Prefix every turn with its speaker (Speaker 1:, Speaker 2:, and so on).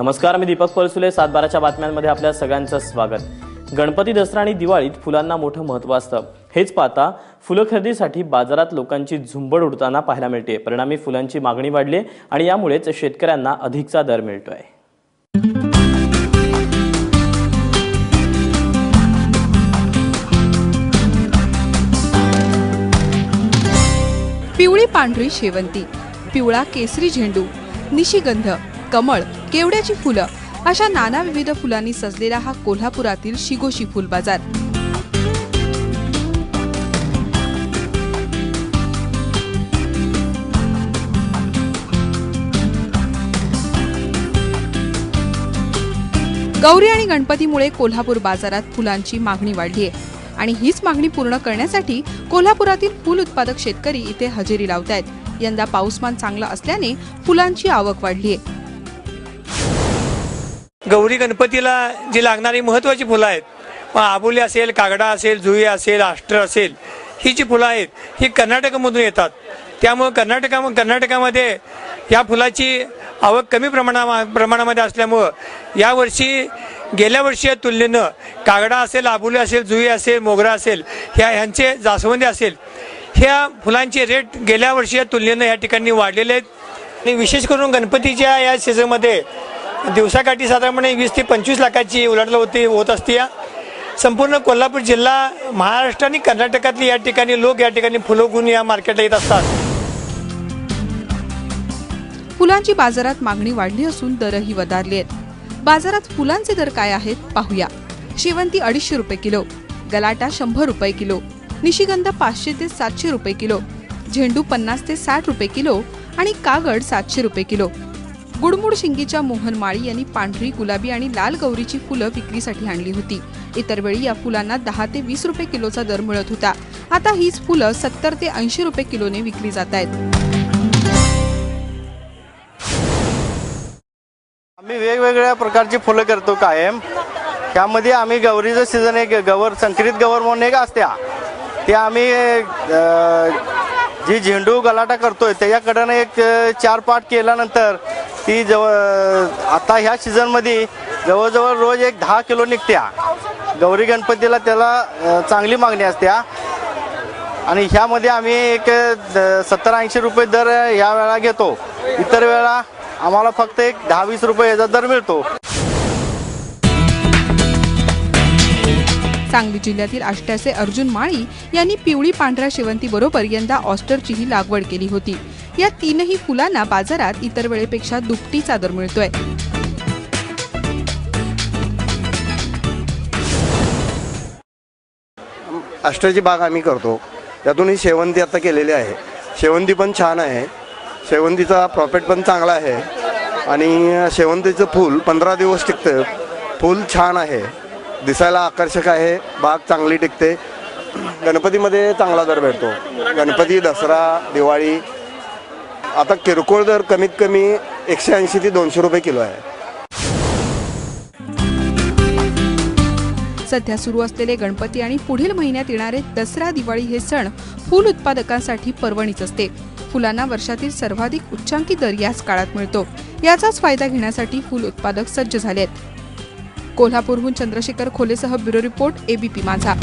Speaker 1: नमस्कार मी दीपक परसुले सातबाराच्या बातम्यांमध्ये आपल्या सगळ्यांचं स्वागत. गणपती दसरा आणि दिवाळीत फुलांना मोठं महत्त्व असतं. हेच पाहता फुलं खरेदीसाठी बाजारात लोकांची झुंबड उडताना पाहायला मिळते. परिणामी फुलांची मागणी वाढली आहे आणि यामुळेच शेतकऱ्यांना अधिकचा दर मिळतोय.
Speaker 2: पिवळी पांढरी शेवंती पिवळा केसरी झेंडू निशिगंध कमळ केवड्याची फुलं अशा नाना विविध फुलांनी सजलेला हा कोल्हापुरातील शिगोशी फुल बाजार. गौरी आणि गणपतीमुळे कोल्हापूर बाजारात फुलांची मागणी वाढली आहे आणि हीच मागणी पूर्ण करण्यासाठी कोल्हापुरातील फुल उत्पादक शेतकरी इथे हजेरी लावत आहेत यंदा पाऊसमान चांगला असल्याने फुलांची आवक वाढली आहे.
Speaker 3: गौरी गणपतीला जी लागणारी महत्त्वाची फुलं आहेत मग आबोली असेल कागडा असेल जुई असेल आष्ट्र असेल ही जी फुलं आहेत ही कर्नाटकामधून येतात. त्यामुळं कर्नाटका कर्नाटकामध्ये या फुलाची आवक कमी प्रमाणा प्रमाणामध्ये असल्यामुळं यावर्षी गेल्या वर्षी तुलनेनं कागडा असेल आबोली असेल जुई असेल मोगरा असेल ह्या ह्यांचे जास्वंदी असेल ह्या फुलांचे रेट गेल्या वर्षी तुलनेनं या ठिकाणी वाढलेले आहेत. आणि विशेष करून गणपतीच्या या सीझनमध्ये दिवसाकाठी साधारणपणे वीस ते पंचवीस लाखाची उलाढाल होती होत असते. संपूर्ण कोल्हापूर जिल्हा महाराष्ट्र आणि कर्नाटकातली या ठिकाणी लोक या ठिकाणी फुलं घेऊन या मार्केटला येत असतात.
Speaker 2: फुलांची बाजारात मागणी वाढली असून दरही वधारले आहेत. बाजारात फुलांचे दर काय आहेत पाहूया. शेवंती अडीचशे रुपये किलो गलाटा शंभर रुपये किलो निशिगंध पाचशे ते सातशे रुपये किलो झेंडू पन्नास ते साठ रुपये किलो आणि कागड सातशे रुपये किलो. गुडमुड शिंगीच्या मोहन माळी यांनी पांढरी गुलाबी आणि लाल गौरीची फुलं विक्रीसाठी आणली होती. इतर वेळी या फुलांना दहा ते वीस रुपये किलोचा दर मिळत होता. आता हीच फुलं सत्तर ते ऐंशी रुपये किलोने विकली जात आहेत.
Speaker 4: आम्ही वेगवेगळ्या प्रकारची फुलं करतो कायम. त्यामध्ये आम्ही गौरीचं सीझन एक गवर संकरित गवर म्हणून एक असत्या. ते आम्ही जी झेंडू गलाटा करतोय त्याच्याकडनं एक चार पाट केल्यानंतर ती जवळ आता ह्या सीझनमध्ये जवळजवळ रोज एक दहा किलो निघत्या. गौरी गणपतीला त्याला चांगली मागणी असत्या. आणि ह्यामध्ये आम्ही एक सत्तर ऐंशी रुपये दर ह्या वेळा घेतो. इतर वेळा आम्हाला फक्त एक दहा वीस रुपये याचा दर मिळतो.
Speaker 2: सांगली जिल्ह्यातील आष्ट्याचे अर्जुन माळी यांनी पिवळी पांढऱ्या शेवंती बरोबर यंदा ऑस्टरचीही लागवड केली होती. या तीनही फुलांना बाजारात इतर वेळेपेक्षा दुपटीचा दर मिळतोय.
Speaker 5: अष्टाची बाग आम्ही करतो. त्यातून ही शेवंती आता केलेली आहे. शेवंती पण छान आहे. शेवंतीचा प्रॉफिट पण चांगला आहे. आणि शेवंतीचं फूल पंधरा दिवस टिकतं. फूल छान आहे. दिसायला आकर्षक आहे. बाग चांगली टिकते. गणपतीमध्ये चांगला दर भेटतो. गणपती दसरा दिवाळी. आता किरकोळ दर कमीत कमी एकशे ऐंशी ते दोनशे रुपये किलो आहे.
Speaker 2: सध्या सुरू असलेले गणपती आणि पुढील महिन्यात येणारे दसरा दिवाळी हे सण फुल उत्पादकांसाठी पर्वणीच असते. फुलांना वर्षातील सर्वाधिक उच्चांकी दर याच काळात मिळतो. याचाच फायदा घेण्यासाठी फुल उत्पादक सज्ज झाले आहेत कोल्हापूरहून चंद्रशेखर खोलेसह ब्युरो रिपोर्ट एबीपी माझा.